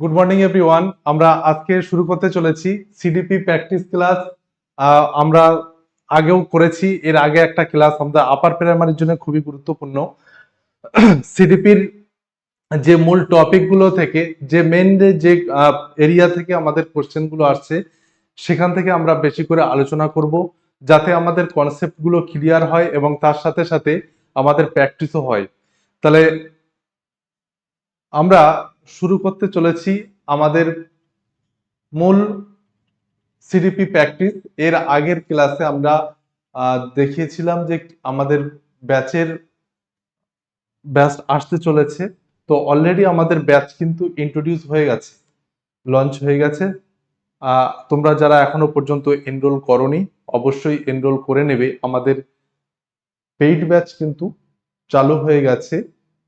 Good morning everyone আমরা আজকে শুরু করতে চলেছি সিডিপি প্র্যাকটিস ক্লাস আমরা আগেও করেছি, এর আগে একটা ক্লাস আমাদের আপার প্রাইমারির জন্য খুবই গুরুত্বপূর্ণ। সিডিপির যে মূল টপিকগুলো থেকে, যে মেন যে এরিয়া থেকে আমাদের কোশ্চেনগুলো আসছে, সেখান থেকে আমরা বেশি করে আলোচনা করব, যাতে আমাদের কনসেপ্টগুলো ক্লিয়ার হয় এবং তার সাথে সাথে আমাদের প্র্যাকটিসও হয়। তাহলে আমরা শুরু করতে চলেছি আমাদের মূল সিডিপি প্র্যাকটিস এর আগের ক্লাসে আমরা দেখিয়েছিলাম যে আমাদের ব্যাচের ব্যাচ আসতে চলেছে। তো অলরেডি আমাদের ব্যাচ কিন্তু ইন্ট্রোডিউস হয়ে গেছে লঞ্চ হয়ে গেছে। তোমরা যারা এখনও পর্যন্ত এনরোল করনি, অবশ্যই এনরোল করে নেবে। আমাদের পেইড ব্যাচ কিন্তু চালু হয়ে গেছে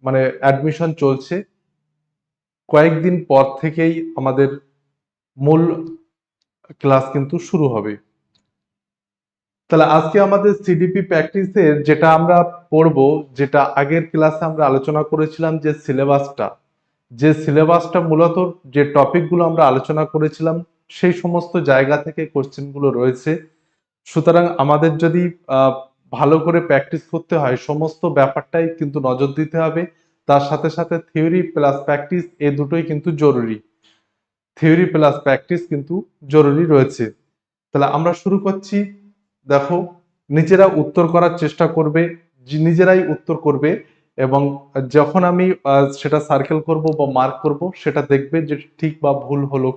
মানে অ্যাডমিশন চলছে। কয়েকদিন পর থেকেই আমাদের মূল ক্লাস কিন্তু শুরু হবে। তাহলে আজকে আমাদের সিডিপি প্র্যাকটিসের যেটা আমরা পড়ব, যেটা আগের ক্লাসে আমরা আলোচনা করেছিলাম যে সিলেবাসটা যে সিলেবাসটা মূলত যে টপিকগুলো আমরা আলোচনা করেছিলাম, সেই সমস্ত জায়গা থেকে কোশ্চেনগুলো রয়েছে। সুতরাং আমাদের যদি ভালো করে প্র্যাকটিস করতে হয়, সমস্ত ব্যাপারটাই কিন্তু নজর দিতে হবে। তার সাথে সাথে থিওরি প্লাস প্র্যাকটিস এ দুটোই কিন্তু জরুরি। থিওরি প্লাস প্র্যাকটিস কিন্তু জরুরি রয়েছে। তাহলে আমরা শুরু করছি। দেখো, নিজেরা উত্তর করার চেষ্টা করবে নিজেরাই উত্তর করবে এবং যখন আমি সেটা সার্কেল করব বা মার্ক করব, সেটা দেখবে যে ঠিক বা ভুল হলো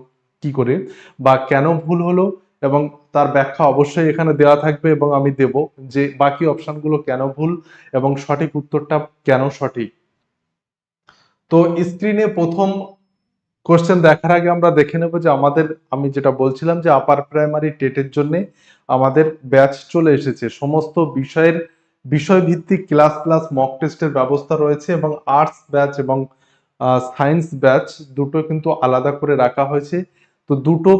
কি করে বা কেন ভুল হলো এবং তার ব্যাখ্যা অবশ্যই এখানে দেওয়া থাকবে এবং আমি দেব যে বাকি অপশনগুলো কেন ভুল এবং সঠিক উত্তরটা কেন সঠিক। তো স্ক্রিনে প্রথম কোশ্চেন দেখার আগে আমরা দেখে নেব যে আমাদের, আমি যেটা বলছিলাম যে আপার প্রাইমারি টেটের জন্য আমাদের ব্যাচ চলে এসেছে। সমস্ত বিষয়ের, বিষয়ভিত্তিক ক্লাস প্লাস মক টেস্টের ব্যবস্থা রয়েছে এবং আর্টস ব্যাচ এবং সায়েন্স ব্যাচ দুটো কিন্তু আলাদা করে রাখা হয়েছে। তো দুটো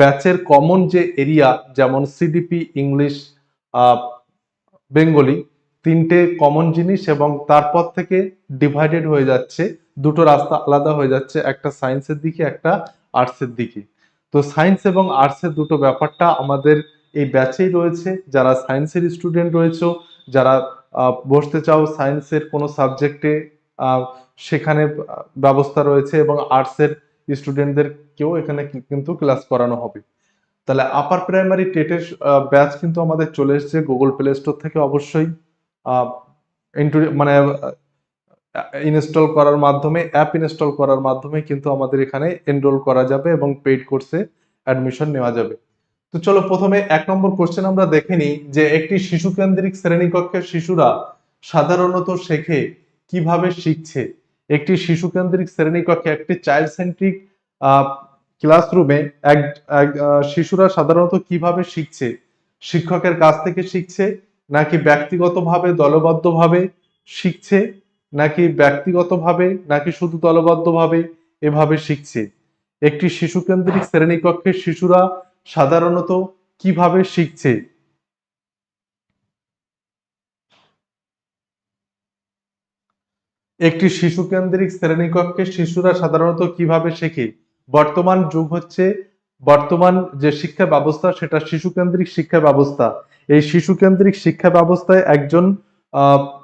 ব্যাচের কমন যে এরিয়া যেমন সিডিপি ইংলিশ বেঙ্গলি তিনটে কমন জিনিস এবং তারপর থেকে ডিভাইডেড হয়ে যাচ্ছে। দুটো রাস্তা আলাদা হয়ে যাচ্ছে, একটা সায়েন্সের দিকে, একটা আর্টসের দিকে। তো সায়েন্স এবং আর্টসের দুটো ব্যাপারটা আমাদের এই ব্যাচেই রয়েছে। যারা সায়েন্সের স্টুডেন্ট রয়েছে, যারা বসতে চাও সায়েন্সের কোনো সাবজেক্টে সেখানে ব্যবস্থা রয়েছে এবং আর্টসের স্টুডেন্টদেরকেও এখানে কিন্তু ক্লাস করানো হবে। তাহলে আপার প্রাইমারি টেটের ব্যাচ কিন্তু আমাদের চলে এসেছে গুগল প্লে স্টোর থেকে অবশ্যই। মানে ইনস্টল করার মাধ্যমে অ্যাপ ইনস্টল করার মাধ্যমে কিন্তু আমাদের এখানে এনরোল করা যাবে এবং পেইড কোর্সে অ্যাডমিশন নেওয়া যাবে। তো চলো প্রথমে এক নম্বর কোশ্চেন আমরা দেখে নিই যে একটি শিশু কেন্দ্রিক শ্রেণীকক্ষের শিশুরা সাধারণত শেখে কীভাবে শিখছে। একটি শিশু কেন্দ্রিক শ্রেণীকক্ষে একটি চাইল্ড সেন্ট্রিক ক্লাসরুমে এক শিশুরা সাধারণত কীভাবে শিখছে? শিক্ষকের কাছ থেকে শিখছে নাকি ব্যক্তিগতভাবে দলবদ্ধভাবে শিখছে, নাকি ব্যক্তিগতভাবে, নাকি শুধু দলবদ্ধভাবে এভাবে শিখছে? একটি শিশু কেন্দ্রিক শ্রেণীকক্ষের শিশুরা সাধারণত কীভাবে শিখছে? একটি শিশু কেন্দ্রিক শ্রেণীকক্ষে শিশুরা সাধারণত কীভাবে শেখে? বর্তমান যুগ হচ্ছে, বর্তমান যে শিক্ষা ব্যবস্থা, সেটা শিশু কেন্দ্রিক শিক্ষা ব্যবস্থা। এই শিশু কেন্দ্রিক শিক্ষা ব্যবস্থায় একজন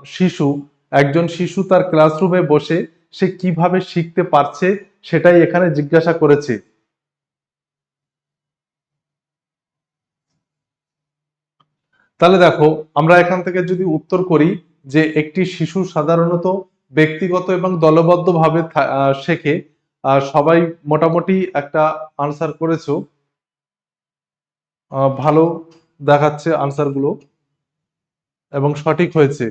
শিশু একজন শিশু তার ক্লাসরুমে বসে সে কীভাবে শিখতে পারছে সেটাই এখানে জিজ্ঞাসা করেছে। তাহলে দেখো আমরা এখান থেকে যদি উত্তর করি যে একটি শিশু সাধারণত ব্যক্তিগত এবং দলবদ্ধভাবে থা- আহ, শেখে সবাই মোটামুটি একটা আনসার করেছ। ভালো দেখাচ্ছে আনসারগুলো এবং সঠিক হয়েছে।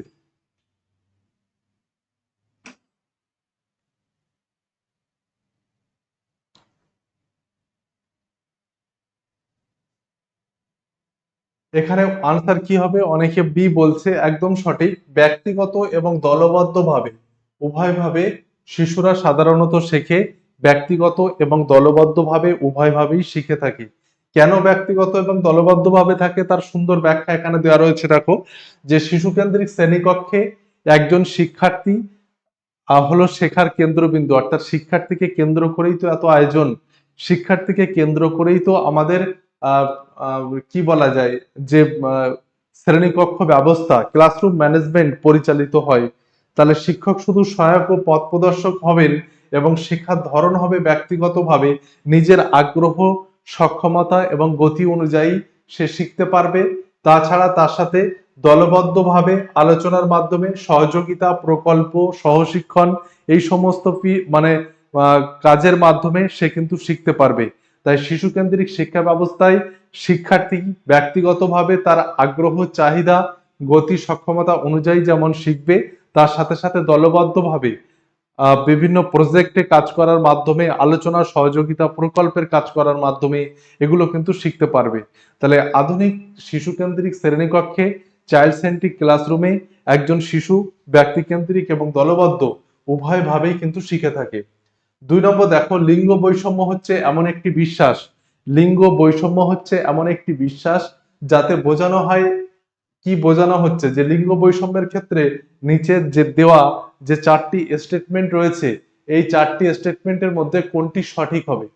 এখানে আনসার কি হবে? অনেকে বি বলছে একদম সঠিক। ব্যক্তিগত এবং দলবদ্ধভাবে, উভয়ভাবে শিশুরা সাধারণত শেখে, ব্যক্তিগত এবং দলবদ্ধভাবে উভয়ভাবেই শিখে থাকে। কেন ব্যক্তিগত এবং দলবদ্ধভাবে থাকে তার সুন্দর ব্যাখ্যা এখানে দেওয়া রয়েছে, দেখো, যে শিশু কেন্দ্রিক শ্রেণীকক্ষে একজন শিক্ষার্থী হলো শেখার কেন্দ্রবিন্দু, অর্থাৎ শিক্ষার্থীকে কেন্দ্র করেই তো এত আয়োজন, শিক্ষার্থীকে কেন্দ্র করেই তো আমাদের কি বলা যায়, যে শ্রেণীকক্ষ ব্যবস্থা ক্লাসরুম ম্যানেজমেন্ট পরিচালিত হয়, তাহলে শিক্ষক শুধু সহায়ক ও পথ প্রদর্শক হবেন এবং শিক্ষার ধরন হবে ব্যক্তিগতভাবে নিজের আগ্রহ সক্ষমতা এবং গতি অনুযায়ী সে শিখতে পারবে। তাছাড়া তার সাথে দলবদ্ধভাবে আলোচনার মাধ্যমে সহযোগিতা, প্রকল্প, সহশিক্ষণ এই সমস্ত মানে কাজের মাধ্যমে সে কিন্তু শিখতে পারবে। তাই শিশু কেন্দ্রিক শিক্ষা ব্যবস্থায় শিক্ষার্থী ব্যক্তিগতভাবে তার আগ্রহ, চাহিদা, গতি, সক্ষমতা অনুযায়ী যেমন শিখবে, তার সাথে সাথে দলবদ্ধভাবে বিভিন্ন প্রজেক্টে কাজ করার মাধ্যমে, আলোচনা, সহযোগিতা, প্রকল্পের কাজ করার মাধ্যমে এগুলো কিন্তু শিখতে পারবে। তাহলে আধুনিক শিশু কেন্দ্রিক শ্রেণীকক্ষে চাইল্ড সেন্ট্রিক ক্লাসরুমে একজন শিশু, ব্যক্তিকেন্দ্রিক এবং দলবদ্ধ উভয়ভাবেই কিন্তু শিখে থাকে। দুই নম্বর, দেখো, লিঙ্গ বৈষম্য হচ্ছে এমন একটি বিশ্বাস। লিঙ্গ বৈষম্য হচ্ছে এমন একটি বিশ্বাস যাতে বোঝানো হয় কি বোঝানো হচ্ছে? যে লিঙ্গ বৈষম্যের ক্ষেত্রে নিচের যে দেওয়া যে চারটি স্টেটমেন্ট রয়েছে, এই চারটি স্টেটমেন্টের মধ্যে কোনটি সঠিক হবে?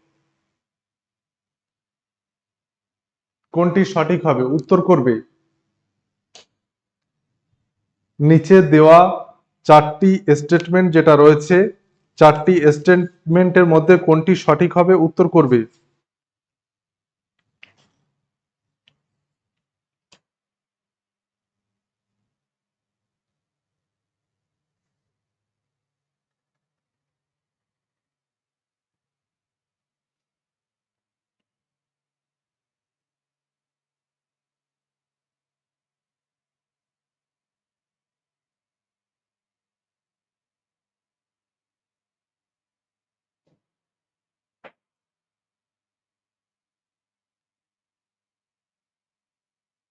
কোনটি সঠিক হবে? উত্তর করবে। নিচে দেওয়া চারটি স্টেটমেন্ট যেটা রয়েছে, চারটি স্টেটমেন্টের মধ্যে কোনটি সঠিক হবে? উত্তর করবে।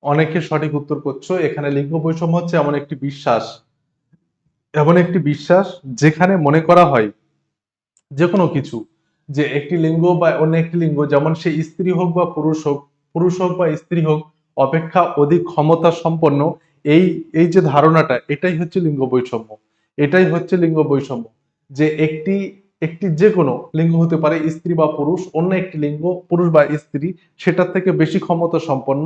অনেকে সঠিক উত্তর করছ, এখানে লিঙ্গ বৈষম্য হচ্ছে এমন একটি বিশ্বাস, এমন একটি বিশ্বাস যেখানে মনে করা হয় যে কোনো কিছু, যে একটি লিঙ্গ বা অন্য একটি লিঙ্গ, যেমন সে স্ত্রী হোক বা পুরুষ হোক পুরুষ হোক বা স্ত্রী হোক, অপেক্ষা অধিক ক্ষমতা সম্পন্ন, এই এই যে ধারণাটা, এটাই হচ্ছে লিঙ্গ বৈষম্য। এটাই হচ্ছে লিঙ্গ বৈষম্য, যে একটি একটি যে কোনো লিঙ্গ হতে পারে, স্ত্রী বা পুরুষ, অন্য একটি লিঙ্গ, পুরুষ বা স্ত্রী, সেটার থেকে বেশি ক্ষমতা সম্পন্ন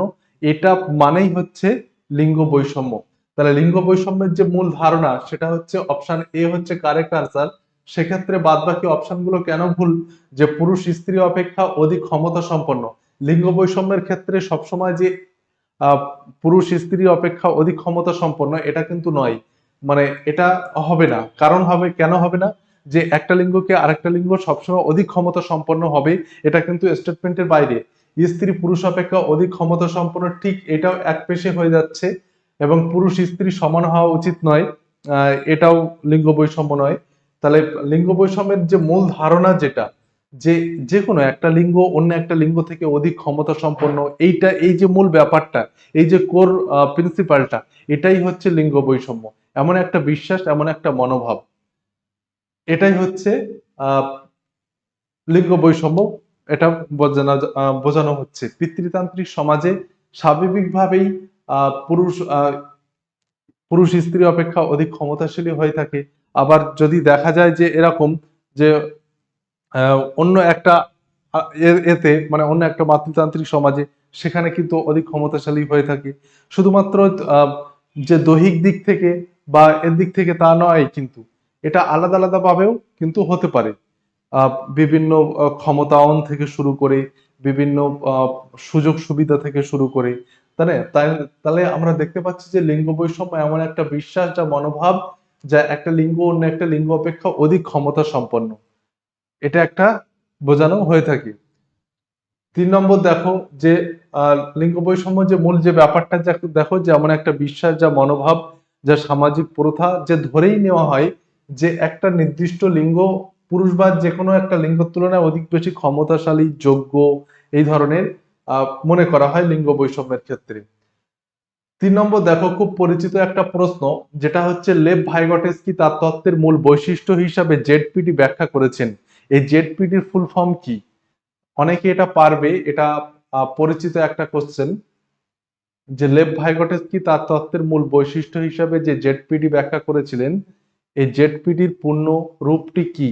এটা মানেই হচ্ছে লিঙ্গ বৈষম্য। তাহলে লিঙ্গ বৈষম্যের যে মূল ধারণা, সেটা হচ্ছে অপশন এ হচ্ছে কারেক্ট আনসার সেক্ষেত্রে বাদ বাকি অপশনগুলো কেন ভুল? যে পুরুষ স্ত্রী অপেক্ষা অধিক ক্ষমতা সম্পন্ন। লিঙ্গ বৈষম্যের ক্ষেত্রে সবসময় যে পুরুষ স্ত্রী অপেক্ষা অধিক ক্ষমতা সম্পন্ন, এটা কিন্তু নয়। মানে এটা হবে না। কারণ হবে, কেন হবে না? যে একটা লিঙ্গকে আরেকটা লিঙ্গ সবসময় অধিক ক্ষমতা সম্পন্ন হবে, এটা কিন্তু স্টেটমেন্টের বাইরে। স্ত্রী পুরুষ অপেক্ষা অধিক ক্ষমতা সম্পন্ন ঠিক এটাও এক পেশে হয়ে যাচ্ছে এবং পুরুষ স্ত্রী সমান হওয়া উচিত নয় এটাও লিঙ্গ বৈষম্য নয়। তাহলে লিঙ্গ বৈষম্যের যে মূল ধারণা যেটা, যে যে কোনো একটা লিঙ্গ অন্য একটা লিঙ্গ থেকে অধিক ক্ষমতা সম্পন্ন এইটা, এই যে মূল ব্যাপারটা, এই যে কোর প্রিন্সিপালটা এটাই হচ্ছে লিঙ্গ বৈষম্য। এমন একটা বিশ্বাস, এমন একটা মনোভাব। এটাই হচ্ছে লিঙ্গ বৈষম্য। এটা বোঝানো বোঝানো হচ্ছে। পিতৃতান্ত্রিক সমাজে স্বাভাবিকভাবেই পুরুষ পুরুষ স্ত্রী অপেক্ষা অধিক ক্ষমতাশালী হয়ে থাকে। আবার যদি দেখা যায় যে এরকম যে অন্য একটা এতে মানে অন্য একটা মাতৃতান্ত্রিক সমাজে সেখানে কিন্তু অধিক ক্ষমতাশালী হয়ে থাকে। শুধুমাত্র যে দৈহিক দিক থেকে বা এর দিক থেকে তা নয় কিন্তু, এটা আলাদা আলাদা ভাবেও কিন্তু হতে পারে। বিভিন্ন ক্ষমতায়ন থেকে শুরু করে, বিভিন্ন সুযোগ সুবিধা থেকে শুরু করে? তাই, তাহলে আমরা দেখতে পাচ্ছি যে লিঙ্গ বৈষম্য এমন একটা বিশ্বাস যা মনোভাব, যা একটা লিঙ্গ অন্য একটা লিঙ্গ অপেক্ষা অধিক ক্ষমতা সম্পন্ন এটা একটা বোঝানো হয়ে থাকে তিন নম্বর দেখো যে লিঙ্গ বৈষম্য যে মূল যে ব্যাপারটা দেখো যে এমন একটা বিশ্বাস যা মনোভাব, যা সামাজিক প্রথা যে ধরেই নেওয়া হয় যে একটা নির্দিষ্ট লিঙ্গ পুরুষ বা যে কোনো একটা লিঙ্গের তুলনায় অধিক বেশি ক্ষমতাশালী, যোগ্য এই ধরনের মনে করা হয় লিঙ্গ বৈষম্যের ক্ষেত্রে। তিন নম্বর দেখো, খুব পরিচিত একটা প্রশ্ন, যেটা হচ্ছে লেভ ভাইগটেস্কি তার তত্ত্বের মূল বৈশিষ্ট্য হিসাবে জেডপিডি ব্যাখ্যা করেছেন? এই জেডপিডির ফুল ফর্ম কি? অনেকে এটা পারবে, এটা পরিচিত একটা কোশ্চেন যে লেভ ভাইগটেস্কি তার তত্ত্বের মূল বৈশিষ্ট্য হিসাবে যে জেডপিডি ব্যাখ্যা করেছিলেন, এই জেডপিডির পূর্ণ রূপটি কি?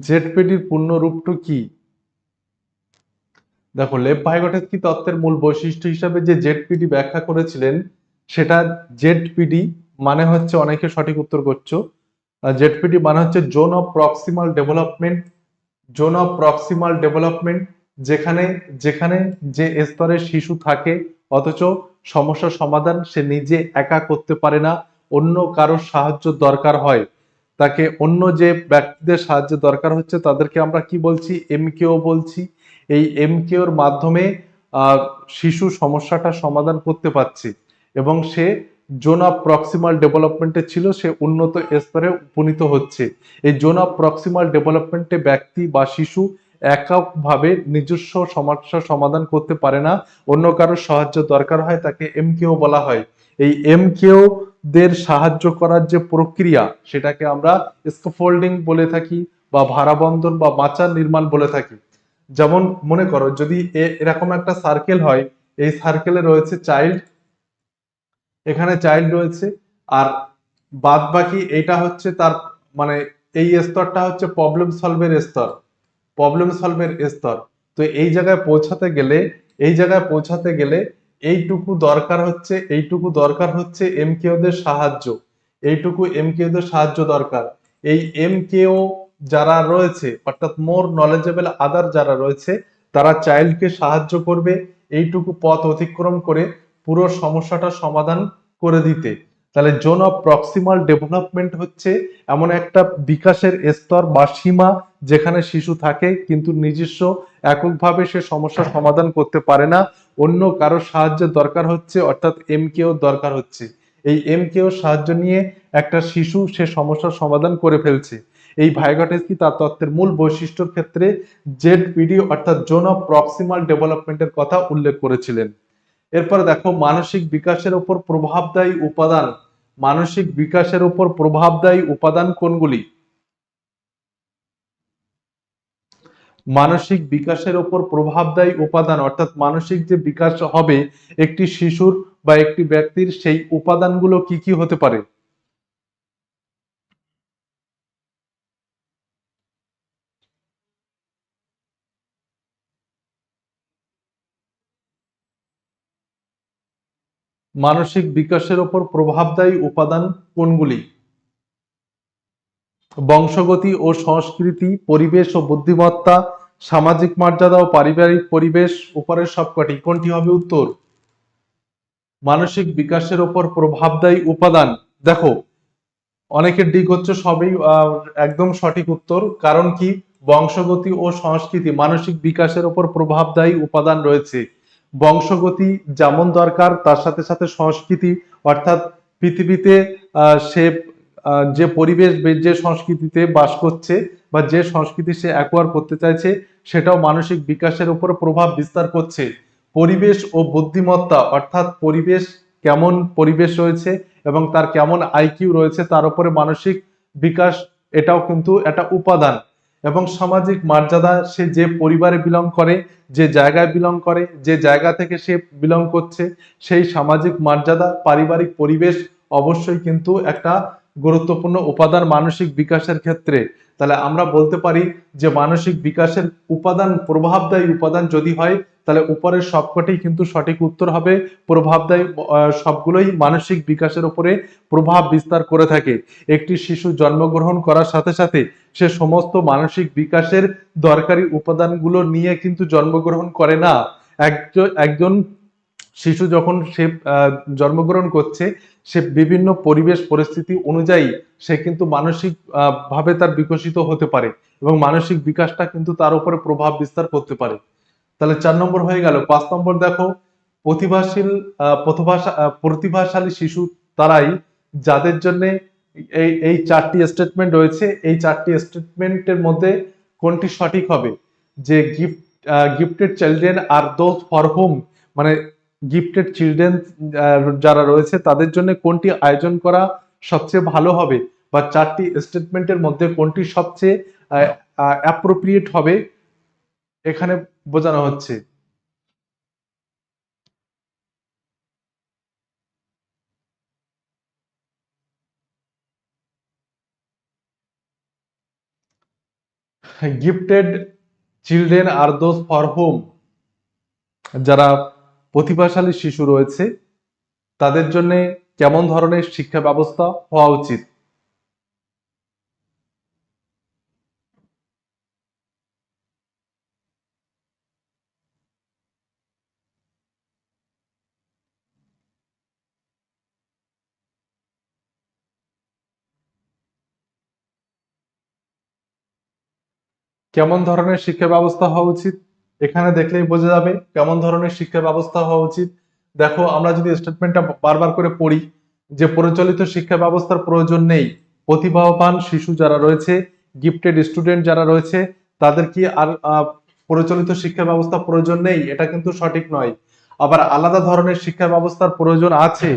জেডপিডির পূর্ণ রূপটি কি? দেখো, লেপ ভাইগটেস্কি তত্ত্বের মূল বৈশিষ্ট্য হিসাবে যে জেডপিডি ব্যাখ্যা করেছিলেন, সেটা জেডপিডি মানে হচ্ছে অনেকে সঠিক উত্তর করছ। জেডপিডি মানে হচ্ছে zone of proximal development, zone of proximal development, যেখানে যেখানে যে স্তরে শিশু থাকে, অথচ সমস্যার সমাধান সে নিজে একা করতে পারে না, অন্য কারোর সাহায্য দরকার হয়। তাকে অন্য যে ব্যক্তিদের সাহায্য দরকার হচ্ছে, তাদেরকে আমরা কি বলছি? এমকেও বলছি। এই এমকেওর মাধ্যমে শিশু সমস্যাটা সমাধান করতে পারছে এবং সে জোন প্রক্সিমাল ডেভেলপমেন্টে ছিল, সে উন্নত স্তরে উপনীত হচ্ছে। এই জোন প্রক্সিমাল ডেভেলপমেন্টে ব্যক্তি বা শিশু এককভাবে নিজস্ব সমস্যা সমাধান করতে পারে না, অন্য কারোর সাহায্য দরকার হয়, তাকে এমকেও বলা হয়। এই এমকেও দের সাহায্য করার যে প্রক্রিয়া, সেটাকে আমরা স্কোফোল্ডিং বলে থাকি বা ভাড়াবন্ধন বা মাচার নির্মাণ বলে থাকি। যেমন মনে করো, যদি এরকম একটা সার্কেল হয়, এই সার্কেলে রয়েছে চাইল্ড এখানে চাইল্ড রয়েছে, আর বাদ বাকি এটা হচ্ছে তার মানে এই স্তরটা হচ্ছে প্রবলেম সলভের স্তর। প্রবলেম সলভের স্তর। তো এই জায়গায় পৌঁছাতে গেলে, এই জায়গায় পৌঁছাতে গেলে এইটুকু দরকার হচ্ছে, এইটুকু দরকার হচ্ছে এম এমকেওদের সাহায্য। এইটুকু এম এমকেওদের সাহায্য দরকার। এই এমকেও যারা রয়েছে, অর্থাৎ মোর নলেজেবল আদার যারা রয়েছে, তারা চাইল্ডকে সাহায্য করবে এইটুকু পথ অতিক্রম করে পুরো সমস্যাটা সমাধান করে দিতে। তাহলে জোন অফ প্রক্সিমাল ডেভেলপমেন্ট হচ্ছে এমন একটা বিকাশের স্তর বা সীমা যেখানে শিশু থাকে, কিন্তু নিজস্ব এককভাবে সে সমস্যার সমাধান করতে পারে না। অন্য কারও সাহায্যের দরকার হচ্ছে, অর্থাৎ এমকেও দরকার হচ্ছে। এই এমকেও সাহায্য নিয়ে একটা শিশু সে সমস্যার সমাধান করে ফেলছে। এই ভাইগটেস্কি তার তত্ত্বের মূল বৈশিষ্ট্যর ক্ষেত্রে জেড পিডি অর্থাৎ জোন অফ প্রক্সিমাল ডেভেলপমেন্টের কথা উল্লেখ করেছিলেন। এরপর দেখো, মানসিক বিকাশের উপর প্রভাবদায়ী উপাদান। মানসিক বিকাশের উপর প্রভাবদায়ী উপাদান কোনগুলি? মানসিক বিকাশের উপর প্রভাবদায়ী উপাদান, অর্থাৎ মানসিক যে বিকাশ হবে একটি শিশুর বা একটি ব্যক্তির, সেই উপাদানগুলো কি কি হতে পারে? মানসিক বিকাশের উপর প্রভাবদায়ী উপাদান কোনগুলি? বংশগতি ও সংস্কৃতি, পরিবেশ ও বুদ্ধিমত্তা, সামাজিক মর্যাদা ও পারিবারিক পরিবেশ উপরের সবকটি কোনটি হবে উত্তর? মানসিক বিকাশের উপর প্রভাবদায়ী উপাদান। দেখো, অনেকের দিক হচ্ছে সবই একদম সঠিক উত্তর। কারণ কি? বংশগতি ও সংস্কৃতি, মানসিক বিকাশের উপর প্রভাবদায়ী উপাদান রয়েছে। বংশগতি যেমন দরকার, তার সাথে সাথে সংস্কৃতি, অর্থাৎ পৃথিবীতে সে যে পরিবেশ যে সংস্কৃতিতে বাস করছে বা যে সংস্কৃতি সে অ্যাকোয়ার করতে চাইছে, সেটাও মানসিক বিকাশের উপর প্রভাব বিস্তার করছে। পরিবেশ ও বুদ্ধিমত্তা, অর্থাৎ পরিবেশ কেমন পরিবেশ রয়েছে এবং তার কেমন আইকিউ রয়েছে, তার উপরে মানসিক বিকাশ, এটাও কিন্তু একটা উপাদান। এবং সামাজিক মর্যাদা, সে যে পরিবারে বিলং করে, যে জায়গায় বিলং করে, যে জায়গা থেকে সে বিলং করছে, সেই সামাজিক মর্যাদা, পারিবারিক পরিবেশ অবশ্যই কিন্তু একটা গুরুত্বপূর্ণ উপাদান মানসিক বিকাশের ক্ষেত্রে। তাহলে আমরা বলতে পারি যে মানসিক বিকাশের উপাদান, প্রভাবদায়ী উপাদান যদি হয়, তাহলে উপরের সবকটি কিন্তু সঠিক উত্তর হবে। প্রভাবদায়ী সবগুলোই মানসিক বিকাশের উপরে প্রভাব বিস্তার করে থাকে। একটি শিশু জন্মগ্রহণ করার সাথে সাথে সে সমস্ত মানসিক বিকাশের দরকারি উপাদানগুলো নিয়ে কিন্তু জন্মগ্রহণ করে না। একজন একজন শিশু যখন সে জন্মগ্রহণ করছে সে বিভিন্ন পরিবেশ, পরিস্থিতি অনুযায়ী সে কিন্তু মানসিক ভাবে তার বিকশিত হতে পারে এবং মানসিক বিকাশটা কিন্তু তার উপরে প্রভাব বিস্তার করতে পারে। তাহলে চার নম্বর হয়ে গেল। পাঁচ নম্বর দেখো, প্রতিভাশীল প্রতিভাশা প্রতিভাশালী শিশু তারাই যাদের জন্য এই এই চারটি স্টেটমেন্ট রয়েছে, এই চারটি স্টেটমেন্টের মধ্যে কোনটি সঠিক হবে? যে গিফট গিফটেড চিলড্রেন আর দোজ ফর হোম মানে গিফটেড চিলড্রেন যারা রয়েছে, তাদের জন্য কোনটি আয়োজন করা সবচেয়ে ভালো হবে? বা চারটি স্টেটমেন্টের মধ্যে কোনটি সবচেয়ে অ্যাপ্রোপ্রিয়েট হবে? এখানে বোঝানো হচ্ছে। গিফটেড চিলড্রেন আর দোজ ফর হোম যারা প্রতিভাশালী শিশু রয়েছে। তাদের জন্য কেমন ধরনের শিক্ষা ব্যবস্থা হওয়া উচিত? কেমন ধরনের শিক্ষা ব্যবস্থা হওয়া উচিত? এখানে দেখলেই বোঝা যাবে কেমন ধরনের শিক্ষা ব্যবস্থা হওয়া উচিত। দেখো, আমরা যদি স্টেটমেন্টটা বারবার করে পড়ি যে প্রচলিত শিক্ষা ব্যবস্থার প্রয়োজন নেই, প্রতিভাবান শিশু যারা রয়েছে গিফটেড স্টুডেন্ট যারা রয়েছে, তাদের কি আর প্রচলিত শিক্ষা ব্যবস্থা প্রয়োজন নেই? এটা কিন্তু সঠিক নয়। আবার আলাদা ধরনের শিক্ষা ব্যবস্থার প্রয়োজন আছে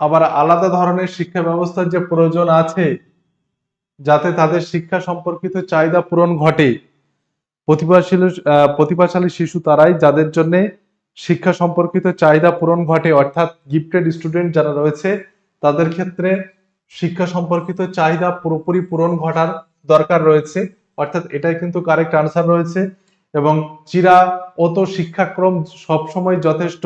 আবার আলাদা ধরনের শিক্ষা ব্যবস্থার যে প্রয়োজন আছে, যাতে তাদের শিক্ষা সম্পর্কিত চাহিদা পূরণ ঘটে। প্রতিভাশীল প্রতিভাশালী শিশু তারাই যাদের জন্য শিক্ষা সম্পর্কিত চাহিদা পূরণ ঘটে, অর্থাৎ গিফটেড স্টুডেন্ট যারা রয়েছে, তাদের ক্ষেত্রে শিক্ষা সম্পর্কিত চাহিদা পুরোপুরি পূরণ ঘটার দরকার রয়েছে। অর্থাৎ এটাই কিন্তু কারেক্ট আনসার রয়েছে এবং চিরা অত শিক্ষাক্রম সবসময় যথেষ্ট।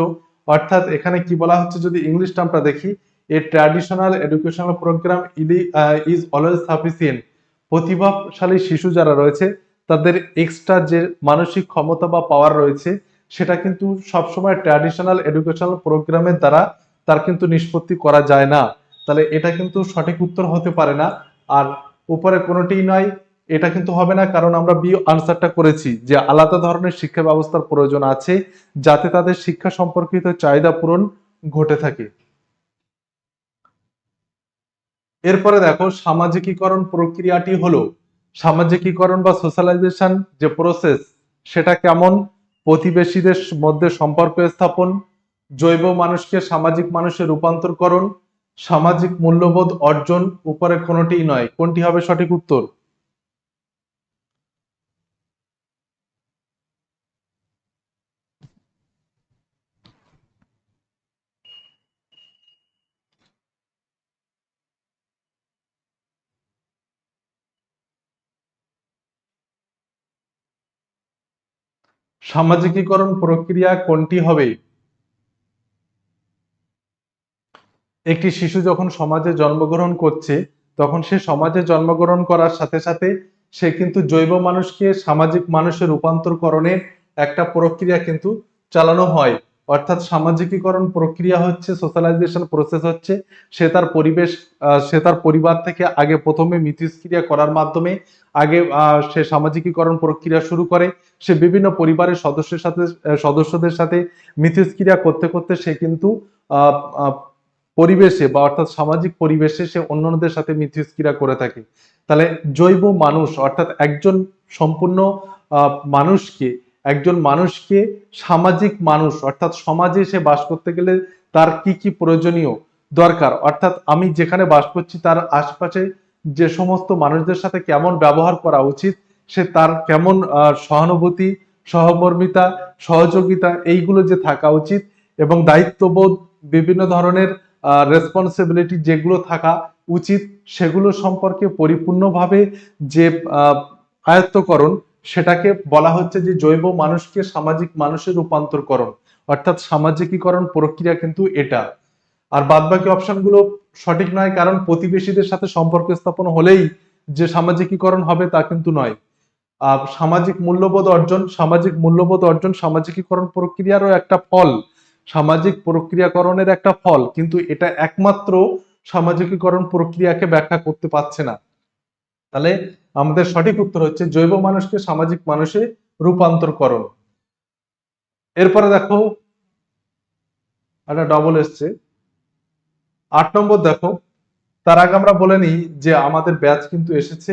অর্থাৎ এখানে কি বলা হচ্ছে, যদি ইংলিশ টার্মটা দেখি a traditional educational programme is always sufficient প্রতিভাশালী শিশু যারা রয়েছে, তাদের এক্সট্রা যে মানসিক ক্ষমতা বা পাওয়ার রয়েছে, সেটা কিন্তু সবসময় ট্র্যাডিশনাল এডুকেশনাল প্রোগ্রামের দ্বারা তার কিন্তু নিষ্পত্তি করা যায় না। তাহলে এটা কিন্তু সঠিক উত্তর হতে পারে না। আর উপরে কোনোটিই নয় এটা কিন্তু হবে না, কারণ আমরা বি আনসারটা করেছি যে আলাদা ধরনের শিক্ষা ব্যবস্থার প্রয়োজন আছে যাতে তাদের শিক্ষা সম্পর্কিত চাহিদা পূরণ ঘটে থাকে। এরপরে দেখো, সামাজিকীকরণ প্রক্রিয়াটি হলো সামাজিকীকরণ বা সোশ্যালাইজেশন যে প্রসেস সেটা কেমন? প্রতিবেশীদের মধ্যে সম্পর্ক স্থাপন, জৈব মানুষকে সামাজিক মানুষে রূপান্তরকরণ, সামাজিক মূল্যবোধ অর্জন উপরে কোনোটিই নয়। কোনটি হবে সঠিক উত্তর? সামাজিকীকরণ প্রক্রিয়া কোনটি হবে? একটি শিশু যখন সমাজে জন্মগ্রহণ করছে, তখন সে সমাজে জন্মগ্রহণ করার সাথে সাথে সে কিন্তু জৈব মানুষকে সামাজিক মানুষের রূপান্তরকরণের একটা প্রক্রিয়া কিন্তু চালানো হয়। অর্থাৎ সামাজিকীকরণ প্রক্রিয়া হচ্ছে সোশ্যালাইজেশন প্রসেস হচ্ছে, সে তার পরিবেশ সে তার পরিবার থেকে আগে প্রথমে মিথস্ক্রিয়া করার মাধ্যমে আগে সে সামাজিকীকরণ প্রক্রিয়া শুরু করে। সে বিভিন্ন পরিবারের সদস্যের সাথে সদস্যদের সাথে মিথস্ক্রিয়া করতে করতে সে কিন্তু পরিবেশে বা অর্থাৎ সামাজিক পরিবেশে সে অন্যদের সাথে মিথস্ক্রিয়া করে থাকে। তাহলে জৈব মানুষ অর্থাৎ একজন সম্পূর্ণ মানুষকে একজন মানুষকে সামাজিক মানুষ, অর্থাৎ সমাজে সে বাস করতে গেলে তার কি কি প্রয়োজনীয় দরকার? অর্থাৎ আমি যেখানে বাস করছি, তার আশপাশে যে সমস্ত মানুষদের সাথে কেমন ব্যবহার করা উচিত, সে তার কেমন সহানুভূতি সহমর্মিতা সহযোগিতা, এইগুলো যে থাকা উচিত এবং দায়িত্ববোধ, বিভিন্ন ধরনের রেসপন্সিবিলিটি যেগুলো থাকা উচিত, সেগুলো সম্পর্কে পরিপূর্ণভাবে যে আয়ত্তকরণ সেটাকে বলা হচ্ছে যে জৈব মানুষকে সামাজিক মানুষের রূপান্তরকরণ, অর্থাৎ সামাজিকীকরণ প্রক্রিয়া কিন্তু এটা। আর বাদ বাকি অপশনগুলো সঠিক নয়, কারণ প্রতিবেশীদের সাথে সম্পর্ক স্থাপন হলেই যে সামাজিকীকরণ হবে তা কিন্তু নয়। আর সামাজিক মূল্যবোধ অর্জন, সামাজিক মূল্যবোধ অর্জন সামাজিকীকরণ প্রক্রিয়ারও একটা ফল। সামাজিক প্রক্রিয়াকরণের একটা ফল, কিন্তু এটা একমাত্র সামাজিকীকরণ প্রক্রিয়াকে ব্যাখ্যা করতে পারছে না। তাহলে আমাদের সঠিক উত্তর হচ্ছে জৈব মানুষকে সামাজিক মানুষে রূপান্তরকরণ এরপরে দেখো, একটা ডবল এসছে। আট নম্বর দেখো, তার আগে আমরা বলে নিই যে আমাদের ব্যাচ কিন্তু এসেছে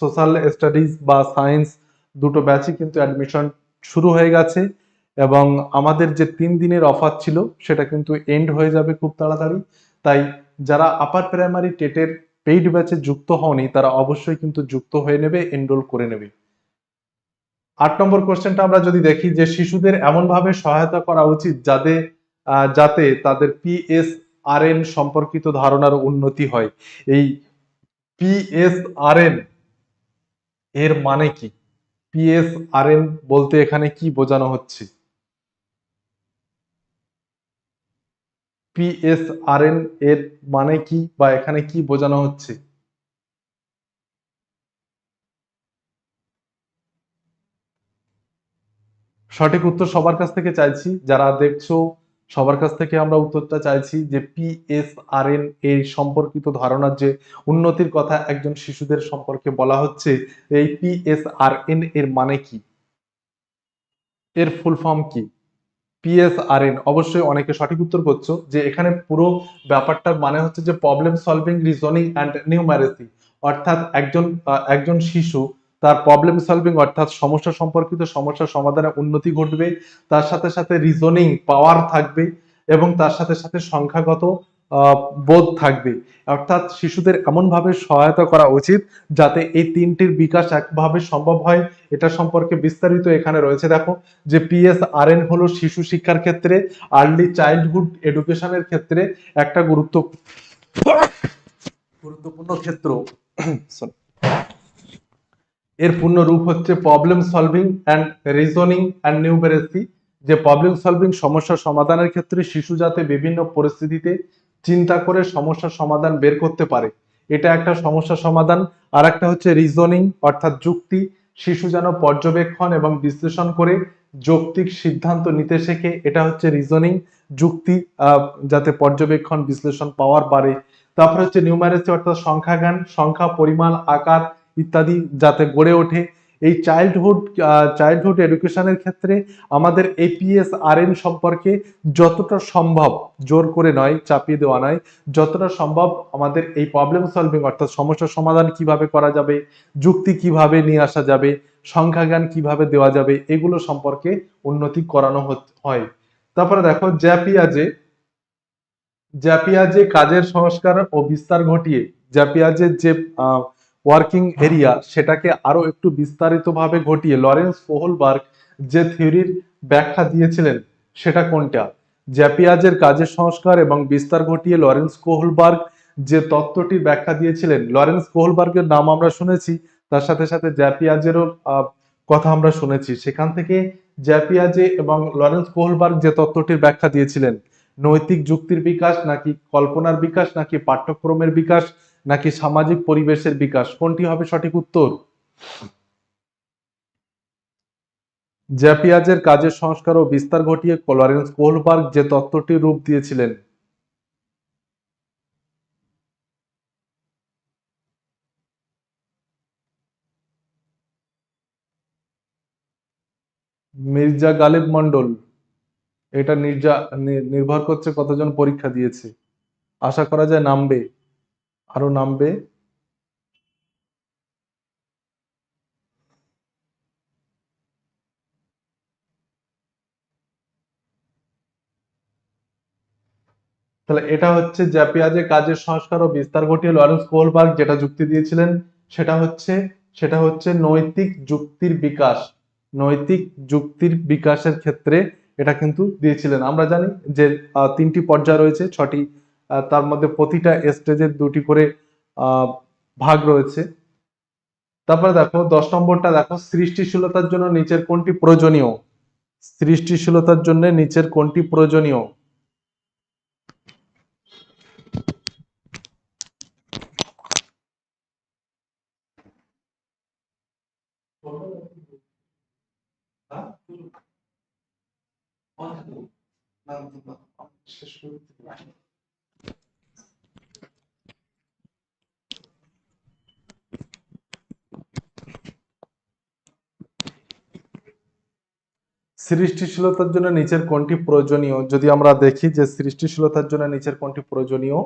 সোশ্যাল স্টাডিজ বা সায়েন্স দুটো ব্যাচই কিন্তু অ্যাডমিশন শুরু হয়ে গেছে এবং আমাদের যে তিন দিনের অফার ছিল, সেটা কিন্তু এন্ড হয়ে যাবে খুব তাড়াতাড়ি। তাই যারা আপার প্রাইমারি টেটের পেইড ব্যাচে যুক্ত হওনি, তারা অবশ্যই কিন্তু যুক্ত হয়ে নেবে এনরোল করে নেবে। আট নম্বর কোশ্চেনটা আমরা যদি দেখি যে শিশুদের এমনভাবে সহায়তা করা উচিত যাতে যাতে তাদের পিএস আর এন সম্পর্কিত ধারণার উন্নতি হয়। এই পিএস আর এন এর মানে কি? পিএস আর এন বলতে এখানে কি বোঝানো হচ্ছে? পিএস আর এন এর মানে কি বা এখানে কি বোঝানো হচ্ছে? সঠিক উত্তর সবার কাছ থেকে চাইছি। যারা দেখছ, সবার কাছ থেকে আমরা উত্তরটা চাইছি যে পিএসআরএন এর সম্পর্কিত ধারণার যে উন্নতির কথা একজন শিশুদের সম্পর্কে বলা হচ্ছে, এই পিএসআরএন এর মানে কি? এর ফুল ফর্ম কি? পিএসআরএন অবশ্যই অনেকে সঠিক উত্তর করছ, যে এখানে পুরো ব্যাপারটার মানে হচ্ছে যে problem solving reasoning and numeracy অর্থাৎ একজন একজন শিশু, তার প্রবলেম সলভিং অর্থাৎ সমস্যা সম্পর্কিত সমস্যা সমাধানে উন্নতি ঘটবে, তার সাথে সাথে রিজনিং পাওয়ার থাকবে এবং তার সাথে সাথে সংখ্যাগত বোধ থাকবে। অর্থাৎ শিশুদের এমনভাবে সহায়তা করা উচিত যাতে এই তিনটির বিকাশ একভাবে সম্ভব হয়। এটা সম্পর্কে বিস্তারিত এখানে রয়েছে। দেখো, যে পিএস আর এন হলো শিশু শিক্ষার ক্ষেত্রে আর্লি চাইল্ডহুড এডুকেশনের ক্ষেত্রে একটা গুরুত্ব গুরুত্বপূর্ণ ক্ষেত্র। এর পূর্ণ রূপ হচ্ছে problem solving and reasoning and numeracy যে প্রবলেম সলভিং সমস্যা সমাধানের ক্ষেত্রে শিশু যাতে বিভিন্ন পরিস্থিতিতে চিন্তা করে সমস্যার সমাধান বের করতে পারে। এটা একটা সমস্যা সমাধান। আর একটা হচ্ছে রিজনিং অর্থাৎ যুক্তি। শিশু যেন পর্যবেক্ষণ এবং বিশ্লেষণ করে যৌক্তিক সিদ্ধান্ত নিতে শেখে, এটা হচ্ছে রিজনিং যুক্তি যাতে পর্যবেক্ষণ, বিশ্লেষণ পাওয়ার বাড়ে তারপর হচ্ছে নিউমারেসি অর্থাৎ সংখ্যা জ্ঞান সংখ্যা, পরিমাণ, আকার ইত্যাদি যাতে গড়ে ওঠে। এই চাইল্ডহুড চাইল্ডহুড এডুকেশনের ক্ষেত্রে আমাদের এপিএস আর এন সম্পর্কে যতটা সম্ভব জোর করে নয়, চাপিয়ে দেওয়া নয়, যতটা সম্ভব আমাদের এই প্রবলেম সলভিং অর্থাৎ সমস্যার সমাধান কীভাবে করা যাবে, যুক্তি কীভাবে নিয়ে আসা যাবে সংখ্যা জ্ঞান কীভাবে দেওয়া যাবে, এগুলো সম্পর্কে উন্নতি করানো হয়। তারপরে দেখো, জ্যাপিয়াজে জ্যাপিয়াজে কাজের সংস্কার ও বিস্তার ঘটিয়ে, জ্যাপিয়াজের যে ওয়ার্কিং এরিয়া সেটাকে আরও একটু বিস্তারিতভাবে ঘটিয়ে লরেন্স ফোহলবার্গ যে থিওরির ব্যাখ্যা দিয়েছিলেন, সেটা কোনটা? জ্যাপিয়াজের কাজের সংস্কার এবং বিস্তার ঘটিয়ে লরেন্স কোহলবার্গ যে তত্ত্বটির ব্যাখ্যা দিয়েছিলেন, লরেন্স কোহলবার্গের নাম আমরা শুনেছি, তার সাথে সাথে জ্যাপিয়াজেরও কথা আমরা শুনেছি। সেখান থেকে জ্যাপিয়াজে এবং লরেন্স কোহলবার্গ যে তত্ত্বটির ব্যাখ্যা দিয়েছিলেন, নৈতিক যুক্তির বিকাশ নাকি কল্পনার বিকাশ নাকি পাঠ্যক্রমের বিকাশ নাকি সামাজিক পরিবেশের বিকাশ? কোনটি হবে সঠিক উত্তর? জ্যাপিয়াজের কাজের সংস্কার ও বিস্তার ঘটিয়ে লরেন্স কোহলবার্গ যে তত্ত্বটি রূপ দিয়েছিলেন। মির্জা গালিব মন্ডল এটা নির্জা নির্ভর করছে কতজন পরীক্ষা দিয়েছে। আশা করা যায় নামবে। আরও নামবে। তাহলে এটা হচ্ছে জ্যাপিয়াজে কাজের সংস্কার ও বিস্তার ঘটিয়ে লরেন্স কোহলবার্গ যেটা যুক্তি দিয়েছিলেন, সেটা হচ্ছে সেটা হচ্ছে নৈতিক যুক্তির বিকাশ। নৈতিক যুক্তির বিকাশের ক্ষেত্রে এটা কিন্তু দিয়েছিলেন। আমরা জানি যে তিনটি পর্যায় রয়েছে, ছটি তার মধ্যে প্রতিটা স্টেজের দুটি করে ভাগ রয়েছে। তারপরে দেখো, দশ নম্বরটা দেখো, সৃষ্টিশীলতার জন্য নিচের কোনটি প্রয়োজনীয়? সৃষ্টিশীলতার জন্য নিচের কোনটি প্রয়োজনীয়? শেষ সৃষ্টিশীলতার জন্য নিচের কোনটি প্রয়োজনীয়? যদি আমরা দেখি যে সৃষ্টিশীলতার জন্য নিচের কোনটি প্রয়োজনীয়,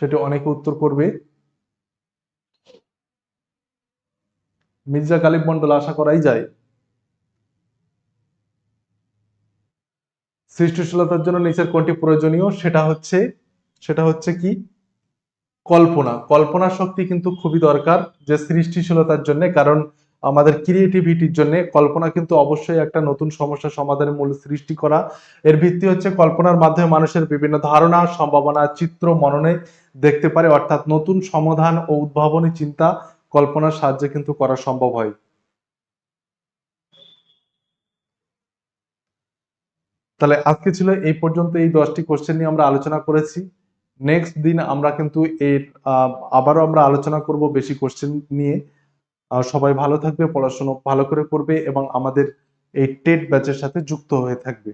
সেটা অনেকে উত্তর করবে। মির্জা গালিব মন্ডল আশা করাই যায়। সৃষ্টিশীলতার জন্য নিচের কোনটি প্রয়োজনীয়? সেটা হচ্ছে সেটা হচ্ছে কি? কল্পনা। কল্পনা শক্তি কিন্তু খুবই দরকার যে সৃষ্টিশীলতার জন্য, কারণ আমাদের ক্রিয়েটিভিটির জন্য কল্পনা কিন্তু অবশ্যই একটা নতুন সমস্যা সমাধানের মূল সৃষ্টি করা। এর ভিত্তি হচ্ছে কল্পনার মাধ্যমে মানুষের বিভিন্ন ধারণা, সম্ভাবনা, চিত্র, মননে দেখতে পারে। অর্থাৎ নতুন সমাধান ও উদ্ভাবনী চিন্তা কল্পনার সাহায্যে কিন্তু করা সম্ভব হয়। তাহলে আজকে ছিল এই পর্যন্ত। এই দশটি কোশ্চেন নিয়ে আমরা আলোচনা করেছি। নেক্সট দিন আমরা কিন্তু এর আবারও আমরা আলোচনা করব বেশি কোশ্চেন নিয়ে। সবাই ভালো থাকবে, পড়াশোনা ভালো করে করবে এবং আমাদের এই টেট ব্যাচের সাথে যুক্ত হয়ে থাকবে।